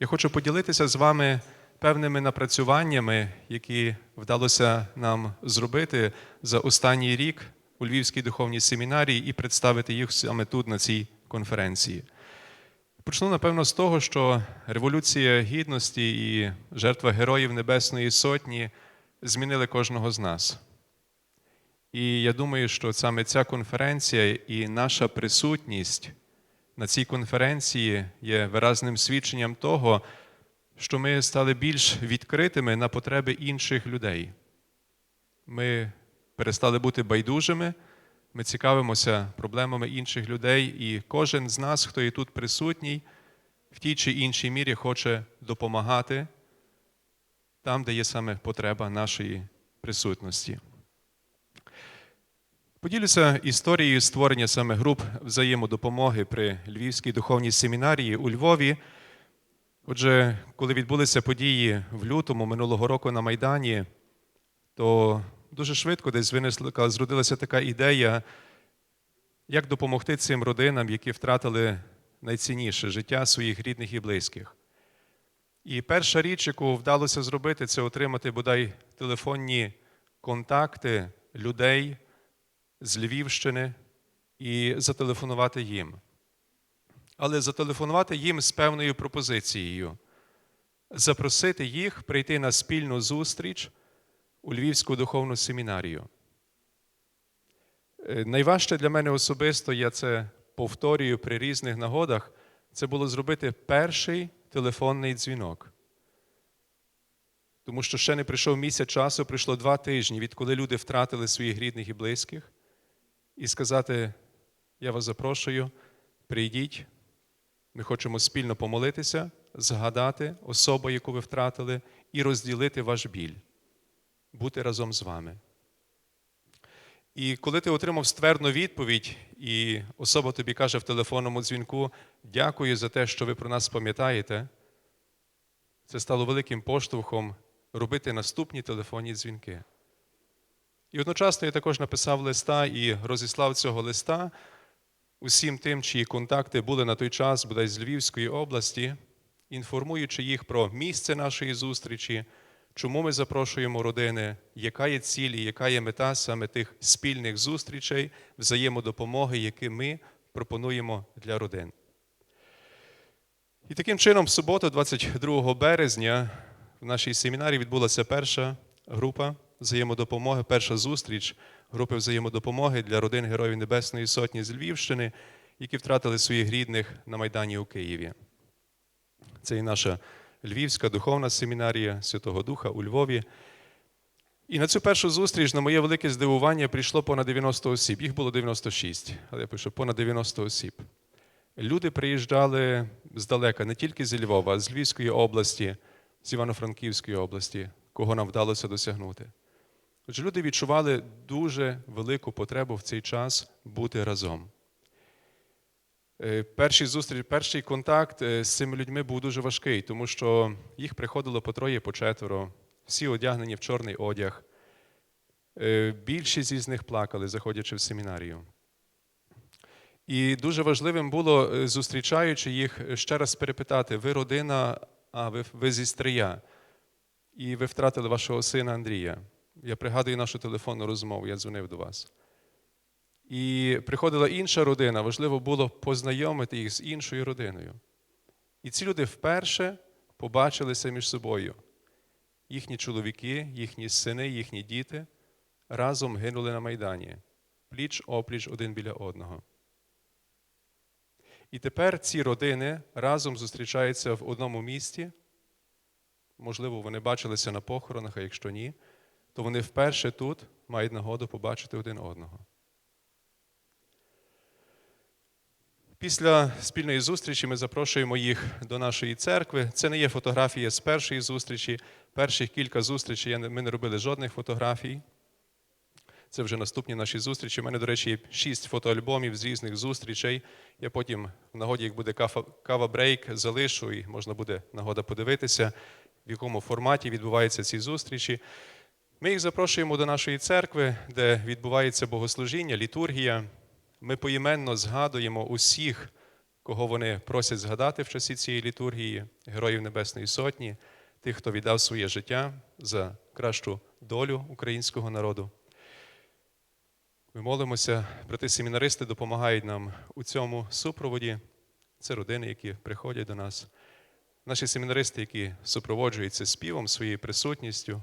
Я хочу поділитися з вами певними напрацюваннями, які вдалося нам зробити за останній рік у Львівській духовній семінарії і представити їх саме тут, на цій конференції. Почну, напевно, з того, що Революція Гідності і жертва Героїв Небесної Сотні змінили кожного з нас. І я думаю, що саме ця конференція і наша присутність на цій конференції є виразним свідченням того, що ми стали більш відкритими на потреби інших людей. Ми перестали бути байдужими, ми цікавимося проблемами інших людей, і кожен з нас, хто є тут присутній, в тій чи іншій мірі хоче допомагати там, де є саме потреба нашої присутності. Поділюся історією створення саме груп взаємодопомоги при Львівській духовній семінарії у Львові. Отже, коли відбулися події в лютому минулого року на Майдані, то дуже швидко десь винесла, зродилася така ідея, як допомогти цим родинам, які втратили найцінніше життя своїх рідних і близьких. І перша річ, яку вдалося зробити, це отримати бодай телефонні контакти людей з Львівщини і зателефонувати їм. Але зателефонувати їм з певною пропозицією, запросити їх прийти на спільну зустріч у Львівську духовну семінарію. Е, Найважче для мене особисто, я це повторюю при різних нагодах, це було зробити перший телефонний дзвінок. Тому що ще не прийшов місяць часу, прийшло два тижні, відколи люди втратили своїх рідних і близьких, і сказати: я вас запрошую, прийдіть, ми хочемо спільно помолитися, згадати особу, яку ви втратили, і розділити ваш біль, бути разом з вами. І коли ти отримав ствердну відповідь, і особа тобі каже в телефонному дзвінку: Дякую за те, що ви про нас пам'ятаєте, це стало великим поштовхом робити наступні телефонні дзвінки. І одночасно я також написав листа і розіслав цього листа усім тим, чиї контакти були на той час, бодай з Львівської області, інформуючи їх про місце нашої зустрічі, чому ми запрошуємо родини, яка є ціль і яка є мета саме тих спільних зустрічей, взаємодопомоги, які ми пропонуємо для родин. І таким чином, в суботу, 22 березня, в нашій семінарі відбулася перша група взаємодопомоги, перша зустріч групи взаємодопомоги для родин Героїв Небесної Сотні з Львівщини, які втратили своїх рідних на Майдані у Києві. Це і наша Львівська духовна семінарія Святого Духа у Львові. І на цю першу зустріч, на моє велике здивування, прийшло понад 90 осіб. Їх було 96, але я пишу понад 90 осіб. Люди приїжджали здалека, не тільки зі Львова, а з Львівської області, з Івано-Франківської області, кого нам вдалося досягнути. Отже, люди відчували дуже велику потребу в цей час бути разом. Е, Перший зустріч, перший контакт е, з цими людьми був дуже важкий, тому що їх приходило по троє, по четверо, всі одягнені в чорний одяг. Е, Більшість із них плакали, заходячи в семінарію. І дуже важливим було, зустрічаючи їх, ще раз перепитати: ви родина, а ви, ви зі Стрия, і ви втратили вашого сина Андрія. Я пригадую нашу телефонну розмову, я дзвонив до вас. І приходила інша родина, важливо було познайомити їх з іншою родиною. І ці люди вперше побачилися між собою. Їхні чоловіки, їхні сини, їхні діти разом гинули на Майдані, пліч опліч один біля одного. І тепер ці родини разом зустрічаються в одному місті. Можливо, вони бачилися на похоронах, а якщо ні, то вони вперше тут мають нагоду побачити один одного. Після спільної зустрічі ми запрошуємо їх до нашої церкви. Це не є фотографія з першої зустрічі. Перших кілька зустрічей ми не робили жодних фотографій. Це вже наступні наші зустрічі. У мене, до речі, є шість фотоальбомів з різних зустрічей. Я потім, в нагоді, як буде кава-брейк, залишу, і можна буде нагода подивитися, в якому форматі відбуваються ці зустрічі. Ми їх запрошуємо до нашої церкви, де відбувається богослужіння, літургія. Ми поіменно згадуємо усіх кого вони просять згадати в часі цієї літургії, героїв Небесної Сотні, тих, хто віддав своє життя за кращу долю українського народу. Ми молимося, брати семінаристи допомагають нам у цьому супроводі. Це родини, які приходять до нас. Наші семінаристи, які супроводжуються співом, своєю присутністю.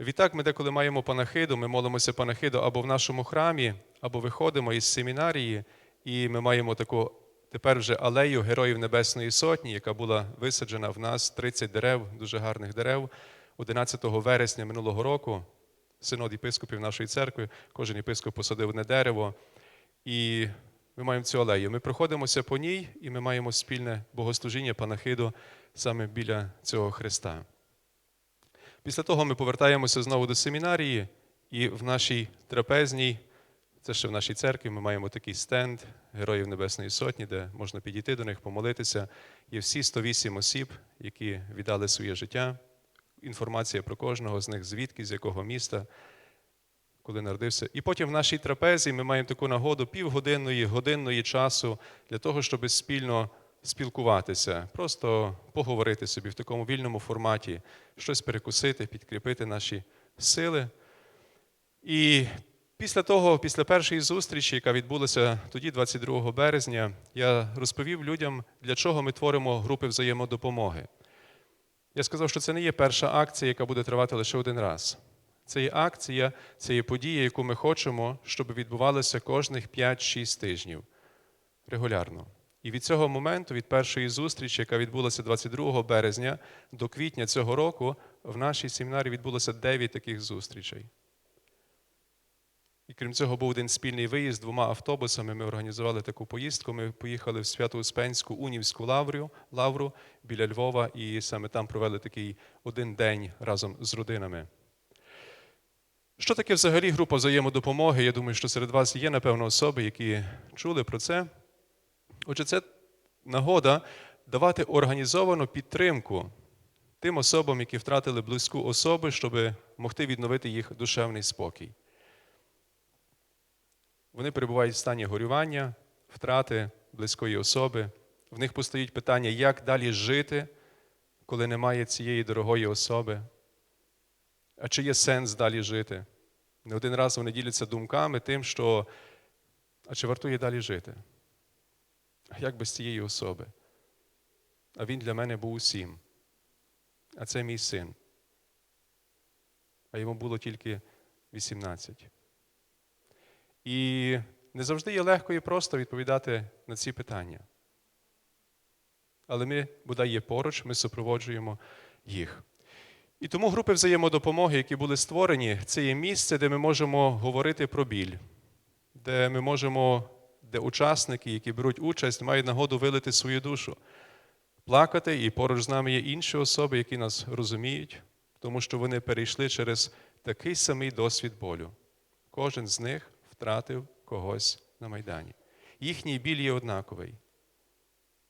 Відтак, ми деколи маємо панахиду, ми молимося панахиду або в нашому храмі, або виходимо із семінарії, і ми маємо таку тепер вже алею Героїв Небесної Сотні, яка була висаджена в нас 30 дерев, дуже гарних дерев, 11 вересня минулого року. Синод єпископів нашої церкви, кожен єпископ посадив одне дерево. І ми маємо цю алею. Ми проходимося по ній, і ми маємо спільне богослужіння панахиду саме біля цього Христа. Після того ми повертаємося знову до семінарії, і в нашій трапезній, це ще в нашій церкві, ми маємо такий стенд Героїв Небесної Сотні, де можна підійти до них, помолитися. Є всі 108 осіб, які віддали своє життя. Інформація про кожного з них, звідки, з якого міста, коли народився. І потім в нашій трапезі ми маємо таку нагоду півгодинної, годинної часу для того, щоб спільно спілкуватися, просто поговорити собі в такому вільному форматі, щось перекусити, підкріпити наші сили. І після того, після першої зустрічі, яка відбулася тоді, 22 березня, я розповів людям, для чого ми творимо групи взаємодопомоги. Я сказав, що це не є перша акція, яка буде тривати лише один раз. Це є акція, це є подія, яку ми хочемо, щоб відбувалася кожних 5-6 тижнів регулярно. І від цього моменту, від першої зустрічі, яка відбулася 22 березня, до квітня цього року, в нашій семінарі відбулося 9 таких зустрічей. І крім цього, був один спільний виїзд двома автобусами. Ми організували таку поїздку. Ми поїхали в Свято-Успенську Унівську лавру, лавру біля Львова, і саме там провели такий один день разом з родинами. Що таке взагалі група взаємодопомоги? Я думаю, що серед вас є, напевно, особи, які чули про це. Отже, це нагода давати організовану підтримку тим особам, які втратили близьку особу, щоб могти відновити їх душевний спокій. Вони перебувають в стані горювання, втрати близької особи. В них постають питання, як далі жити, коли немає цієї дорогої особи. А чи є сенс далі жити? Не один раз вони діляться думками тим, що а чи вартує далі жити? Як без цієї особи? А він для мене був усім. А це мій син. А йому було тільки 18. І не завжди є легко і просто відповідати на ці питання. Але ми, бодай є поруч, ми супроводжуємо їх. І тому групи взаємодопомоги, які були створені, це є місце, де ми можемо говорити про біль, де ми можемо, де учасники, які беруть участь, мають нагоду вилити свою душу, плакати, і поруч з нами є інші особи, які нас розуміють, тому що вони перейшли через такий самий досвід болю. Кожен з них втратив когось на Майдані. Їхній біль є однаковий.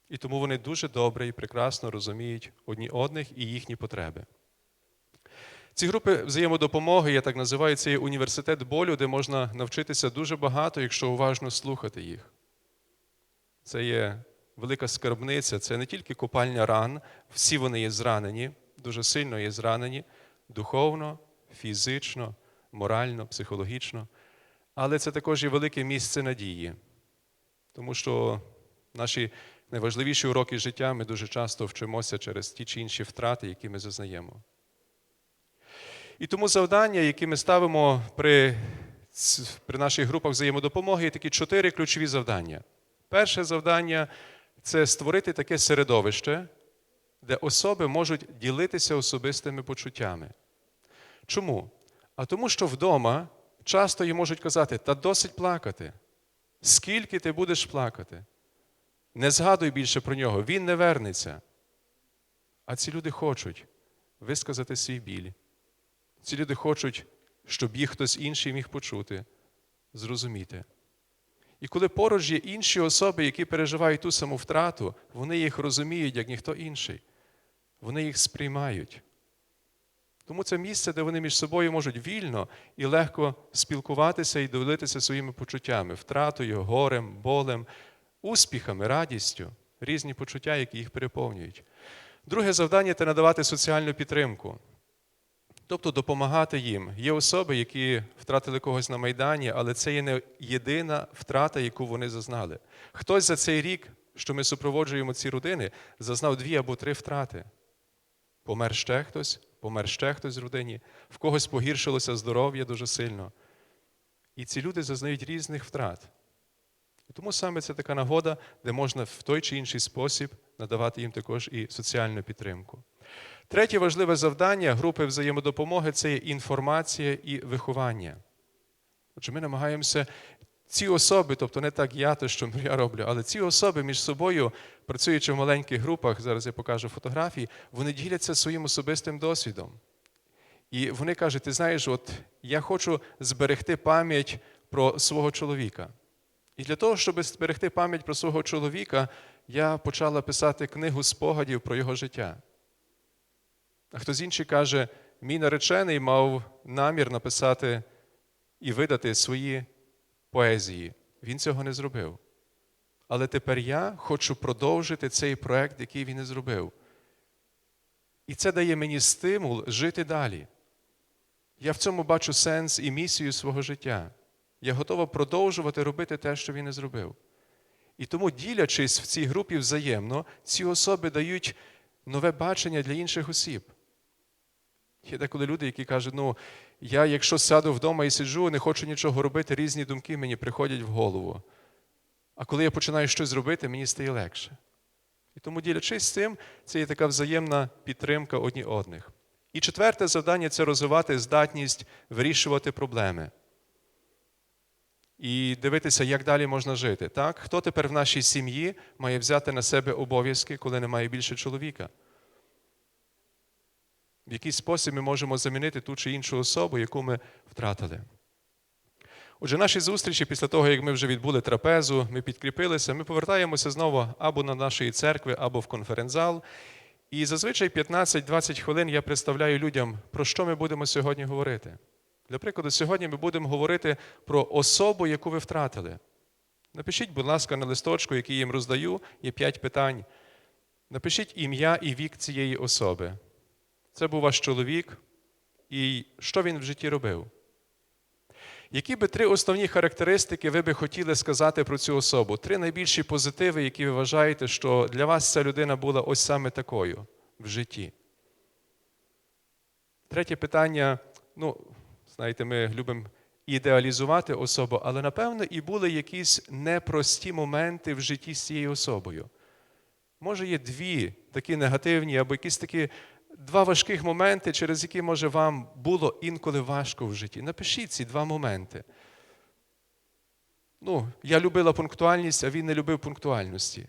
І тому вони дуже добре і прекрасно розуміють одні одних і їхні потреби. Ці групи взаємодопомоги, я так називаю, це є університет болю, де можна навчитися дуже багато, якщо уважно слухати їх. Це є велика скарбниця, це не тільки купальня ран, всі вони є зранені, дуже сильно є зранені, духовно, фізично, морально, психологічно. Але це також і велике місце надії, тому що наші найважливіші уроки життя ми дуже часто вчимося через ті чи інші втрати, які ми зазнаємо. І тому завдання, які ми ставимо при, при наших групах взаємодопомоги, є такі чотири ключові завдання. Перше завдання це створити таке середовище, де особи можуть ділитися особистими почуттями. Чому? А тому, що вдома часто їм можуть казати, та досить плакати. Скільки ти будеш плакати? Не згадуй більше про нього, він не вернеться. А ці люди хочуть висказати свій біль. Ці люди хочуть, щоб їх хтось інший міг почути, зрозуміти. І коли поруч є інші особи, які переживають ту саму втрату, вони їх розуміють, як ніхто інший. Вони їх сприймають. Тому це місце, де вони між собою можуть вільно і легко спілкуватися і ділитися своїми почуттями, втратою, горем, болем, успіхами, радістю, різні почуття, які їх переповнюють. Друге завдання це надавати соціальну підтримку. Тобто допомагати їм. Є особи, які втратили когось на Майдані, але це є не єдина втрата, яку вони зазнали. Хтось за цей рік, що ми супроводжуємо ці родини, зазнав дві або три втрати. Помер ще хтось, помер ще хтось в родині, в когось погіршилося здоров'я дуже сильно. І ці люди зазнають різних втрат. І тому саме це така нагода, де можна в той чи інший спосіб надавати їм також і соціальну підтримку. Третє важливе завдання групи взаємодопомоги це є інформація і виховання. Отже, ми намагаємося ці особи, тобто не так я, те, що я роблю, але ці особи між собою, працюючи в маленьких групах, зараз я покажу фотографії, вони діляться своїм особистим досвідом. І вони кажуть: ти знаєш, от я хочу зберегти пам'ять про свого чоловіка. І для того, щоб зберегти пам'ять про свого чоловіка, я почала писати книгу спогадів про його життя. А хтось інший каже, мій наречений мав намір написати і видати свої поезії. Він цього не зробив. Але тепер я хочу продовжити цей проект, який він не зробив. І це дає мені стимул жити далі. Я в цьому бачу сенс і місію свого життя. Я готова продовжувати робити те, що він не зробив. І тому, ділячись в цій групі взаємно, ці особи дають нове бачення для інших осіб. Є деколи люди, які кажуть, ну, я, якщо сяду вдома і сиджу, не хочу нічого робити, різні думки мені приходять в голову. А коли я починаю щось робити, мені стає легше. І тому, ділячись з цим, це є така взаємна підтримка одні одних. І четверте завдання це розвивати здатність вирішувати проблеми. І дивитися, як далі можна жити. Так? Хто тепер в нашій сім'ї має взяти на себе обов'язки, коли немає більше чоловіка? В який спосіб ми можемо замінити ту чи іншу особу, яку ми втратили. Отже, наші зустрічі після того, як ми вже відбули трапезу, ми підкріпилися, ми повертаємося знову або на нашої церкви, або в конференц-зал. І зазвичай 15-20 хвилин я представляю людям, про що ми будемо сьогодні говорити. Для прикладу, сьогодні ми будемо говорити про особу, яку ви втратили. Напишіть, будь ласка, на листочку, який їм роздаю, є 5 питань. Напишіть ім'я і вік цієї особи. Це був ваш чоловік, і що він в житті робив. Які би три основні характеристики ви би хотіли сказати про цю особу? Три найбільші позитиви, які ви вважаєте, що для вас ця людина була ось саме такою в житті. Третє питання. Ну, знаєте, ми любимо ідеалізувати особу, але напевно і були якісь непрості моменти в житті з цією особою. Може, є дві такі негативні, або якісь такі два важких моменти, через які, може, вам було інколи важко в житті. Напишіть ці два моменти. Ну, я любила пунктуальність, а він не любив пунктуальності.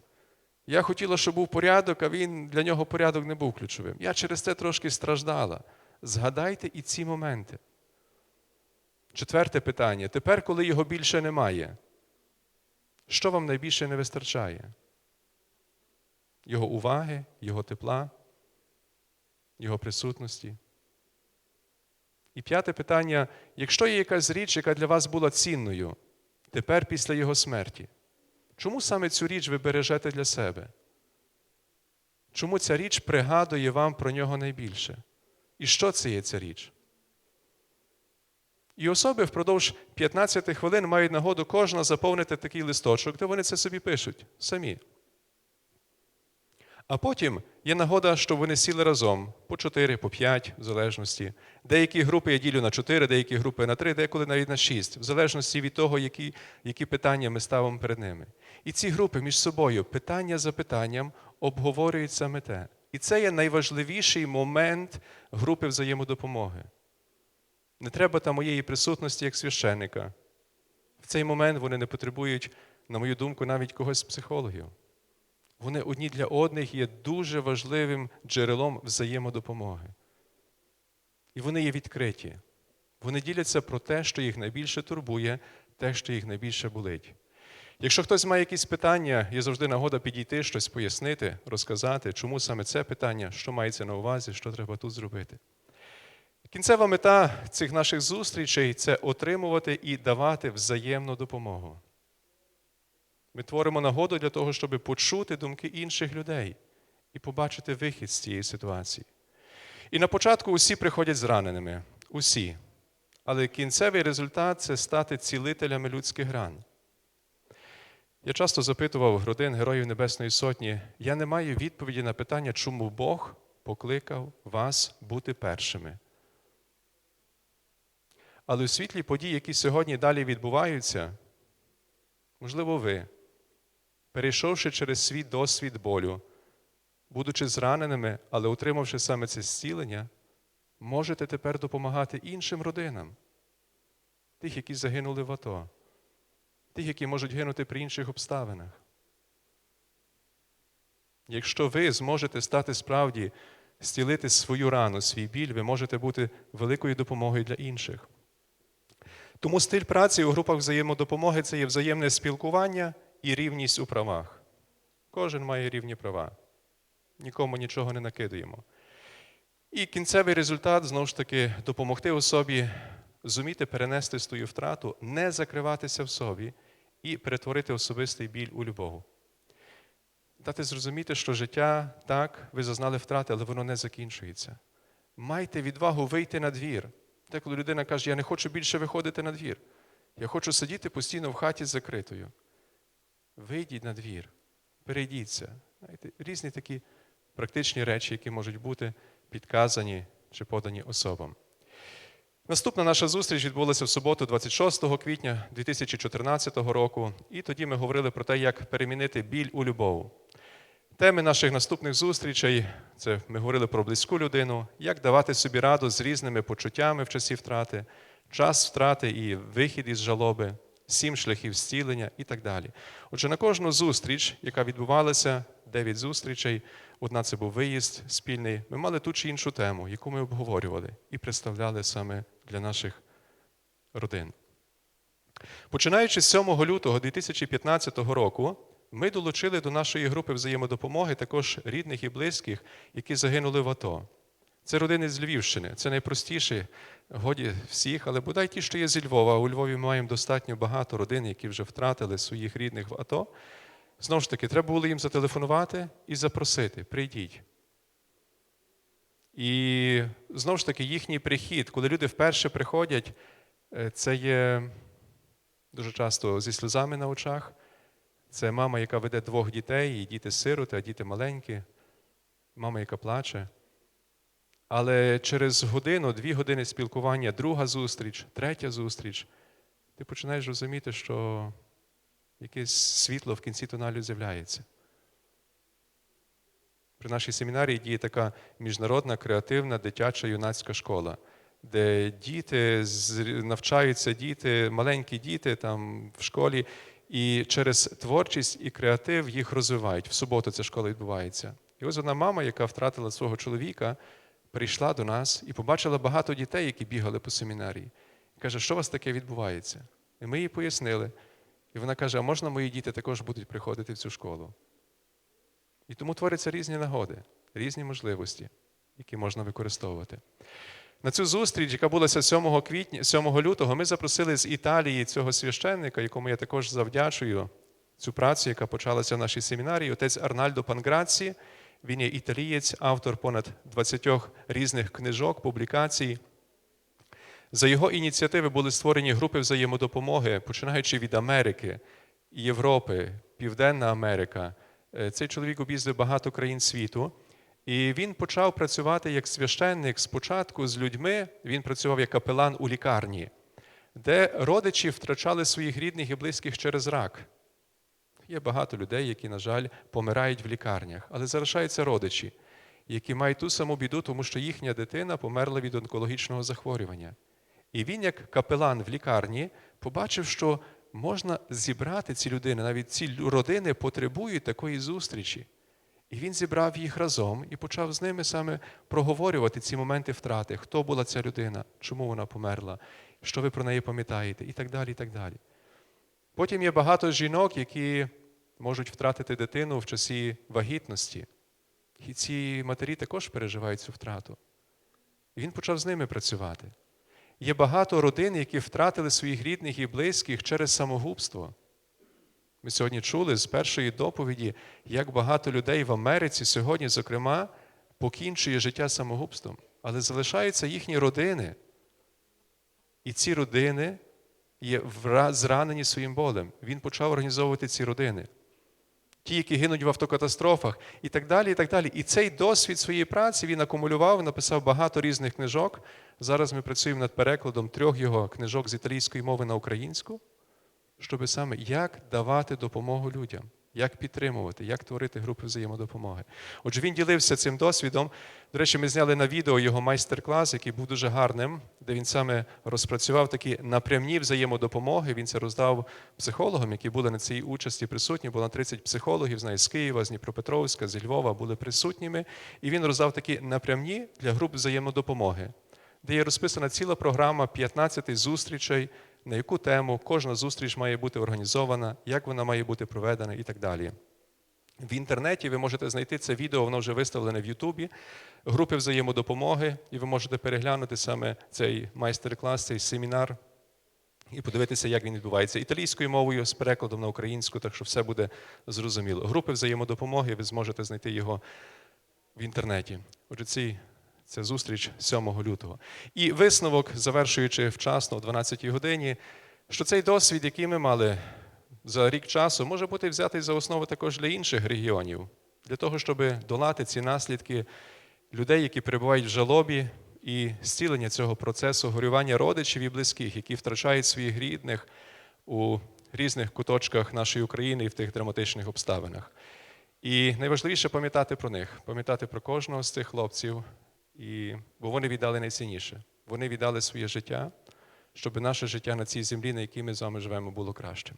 Я хотіла, щоб був порядок, а він для нього порядок не був ключовим. Я через це трошки страждала. Згадайте і ці моменти. Четверте питання. Тепер, коли його більше немає, що вам найбільше не вистачає? Його уваги, його тепла, його присутності. І п'яте питання: якщо є якась річ, яка для вас була цінною, тепер після його смерті, чому саме цю річ ви бережете для себе? Чому ця річ пригадує вам про нього найбільше? І що це є ця річ? І особи впродовж 15 хвилин мають нагоду кожна заповнити такий листочок, де вони це собі пишуть самі. А потім є нагода, що вони сіли разом по 4, по 5, в залежності. Деякі групи я ділю на 4, деякі групи на 3, деколи навіть на 6, в залежності від того, які, які питання ми ставимо перед ними. І ці групи між собою питання за питанням обговорюють саме те. І це є найважливіший момент групи взаємодопомоги. Не треба там моєї присутності як священника. В цей момент вони не потребують, на мою думку, навіть когось з психологів. Вони одні для одних є дуже важливим джерелом взаємодопомоги. І вони є відкриті. Вони діляться про те, що їх найбільше турбує, те, що їх найбільше болить. Якщо хтось має якісь питання, є завжди нагода підійти, щось пояснити, розказати, чому саме це питання, що мається на увазі, що треба тут зробити. Кінцева мета цих наших зустрічей це отримувати і давати взаємну допомогу. Ми творимо нагоду для того, щоб почути думки інших людей і побачити вихід з цієї ситуації. І на початку усі приходять зраненими. Усі. Але кінцевий результат це стати цілителями людських ран. Я часто запитував родин Героїв Небесної Сотні, я не маю відповіді на питання, чому Бог покликав вас бути першими. Але у світлі подій, які сьогодні далі відбуваються, можливо, ви, перейшовши через свій досвід болю, будучи зраненими, але отримавши саме це зцілення, можете тепер допомагати іншим родинам, тих, які загинули в АТО, тих, які можуть гинути при інших обставинах. Якщо ви зможете стати справді зцілити свою рану, свій біль, ви можете бути великою допомогою для інших. Тому стиль праці у групах взаємодопомоги це є взаємне спілкування і рівність у правах. Кожен має рівні права. Нікому нічого не накидуємо. І кінцевий результат знову ж таки допомогти особі зуміти перенести свою втрату, не закриватися в собі і перетворити особистий біль у любов. Дати зрозуміти, що життя так, ви зазнали втрати, але воно не закінчується. Майте відвагу вийти на двір. Те, коли людина каже, я не хочу більше виходити на двір. Я хочу сидіти постійно в хаті закритою. Вийдіть на двір, перейдіться. Знаєте, різні такі практичні речі, які можуть бути підказані чи подані особам. Наступна наша зустріч відбулася в суботу, 26 квітня 2014 року, і тоді ми говорили про те, як перемінити біль у любов. Теми наших наступних зустрічей це ми говорили про близьку людину, як давати собі раду з різними почуттями в часі втрати, час втрати і вихід із жалоби, сім шляхів зцілення і так далі. Отже, на кожну зустріч, яка відбувалася, дев'ять зустрічей, одна це був виїзд спільний, ми мали ту чи іншу тему, яку ми обговорювали і представляли саме для наших родин. Починаючи з 7 лютого 2015 року, ми долучили до нашої групи взаємодопомоги також рідних і близьких, які загинули в АТО. Це родини з Львівщини. Це найпростіші, годі всіх, але бодай ті, що є зі Львова. У Львові маємо достатньо багато родин, які вже втратили своїх рідних в АТО. Знову ж таки, треба було їм зателефонувати і запросити: прийдіть. І знову ж таки, їхній прихід, коли люди вперше приходять, е, це є дуже часто зі сльозами на очах. Це мама, яка веде двох дітей, і діти сироти, а діти маленькі, мама, яка плаче. Але через годину, дві години спілкування, друга зустріч, третя зустріч, ти починаєш розуміти, що якесь світло в кінці туналю з'являється. При нашій семінарії діє така міжнародна креативна дитяча юнацька школа, де діти навчаються діти, маленькі діти там в школі, і через творчість і креатив їх розвивають. В суботу ця школа відбувається. І ось одна мама, яка втратила свого чоловіка, прийшла до нас і побачила багато дітей, які бігали по семінарії. І каже, що у вас таке відбувається? І ми їй пояснили. І вона каже: а можна мої діти також будуть приходити в цю школу? І тому творяться різні нагоди, різні можливості, які можна використовувати. На цю зустріч, яка була 7 квітня, 7 лютого, ми запросили з Італії цього священника, якому я також завдячую цю працю, яка почалася в нашій семінарії, отець Арнальдо Панграці. Він є італієць, автор понад 20 різних книжок, публікацій. За його ініціативи були створені групи взаємодопомоги, починаючи від Америки, Європи, Південна Америка. Е, Цей чоловік об'їздив багато країн світу. І він почав працювати як священник спочатку з людьми. Він працював як капелан у лікарні, де родичі втрачали своїх рідних і близьких через рак. Є багато людей, які, на жаль, помирають в лікарнях, але залишаються родичі, які мають ту саму біду, тому що їхня дитина померла від онкологічного захворювання. І він, як капелан в лікарні, побачив, що можна зібрати ці людини, навіть ці родини потребують такої зустрічі. І він зібрав їх разом і почав з ними саме проговорювати ці моменти втрати, хто була ця людина, чому вона померла, що ви про неї пам'ятаєте, і так далі. і так далі. Потім є багато жінок, які можуть втратити дитину в часі вагітності. І ці матері також переживають цю втрату. І він почав з ними працювати. Є багато родин, які втратили своїх рідних і близьких через самогубство. Ми сьогодні чули з першої доповіді, як багато людей в Америці сьогодні, зокрема, покінчує життя самогубством, але залишаються їхні родини. І ці родини є зранені своїм болем. Він почав організовувати ці родини. Ті, які гинуть в автокатастрофах, і так далі. І так далі. І цей досвід своєї праці він акумулював, написав багато різних книжок. Зараз ми працюємо над перекладом трьох його книжок з італійської мови на українську, щоб саме як давати допомогу людям, як підтримувати, як творити групи взаємодопомоги. Отже, він ділився цим досвідом. До речі, ми зняли на відео його майстер-клас, який був дуже гарним, де він саме розпрацював такі напрямні взаємодопомоги. Він це роздав психологам, які були на цій участі присутні. Було 30 психологів, знаю, з Києва, з Дніпропетровська, з Львова були присутніми. І він роздав такі напрямні для груп взаємодопомоги, де є розписана ціла програма 15 зустрічей, на яку тему кожна зустріч має бути організована, як вона має бути проведена і так далі. В інтернеті ви можете знайти це відео, воно вже виставлене в Ютубі, групи взаємодопомоги, і ви можете переглянути саме цей майстер-клас, цей семінар і подивитися, як він відбувається італійською мовою з перекладом на українську, так що все буде зрозуміло. Групи взаємодопомоги, ви зможете знайти його в інтернеті. Отже, ці, це зустріч 7 лютого. І висновок, завершуючи вчасно, о 12 годині, що цей досвід, який ми мали за рік часу, може бути взятий за основу також для інших регіонів, для того, щоб долати ці наслідки людей, які перебувають в жалобі, і зцілення цього процесу горювання родичів і близьких, які втрачають своїх рідних у різних куточках нашої України і в тих драматичних обставинах. І найважливіше пам'ятати про них, пам'ятати про кожного з цих хлопців, і, бо вони віддали найцінніше. Вони віддали своє життя, щоб наше життя на цій землі, на якій ми з вами живемо, було кращим.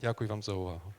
Дякую вам за увагу.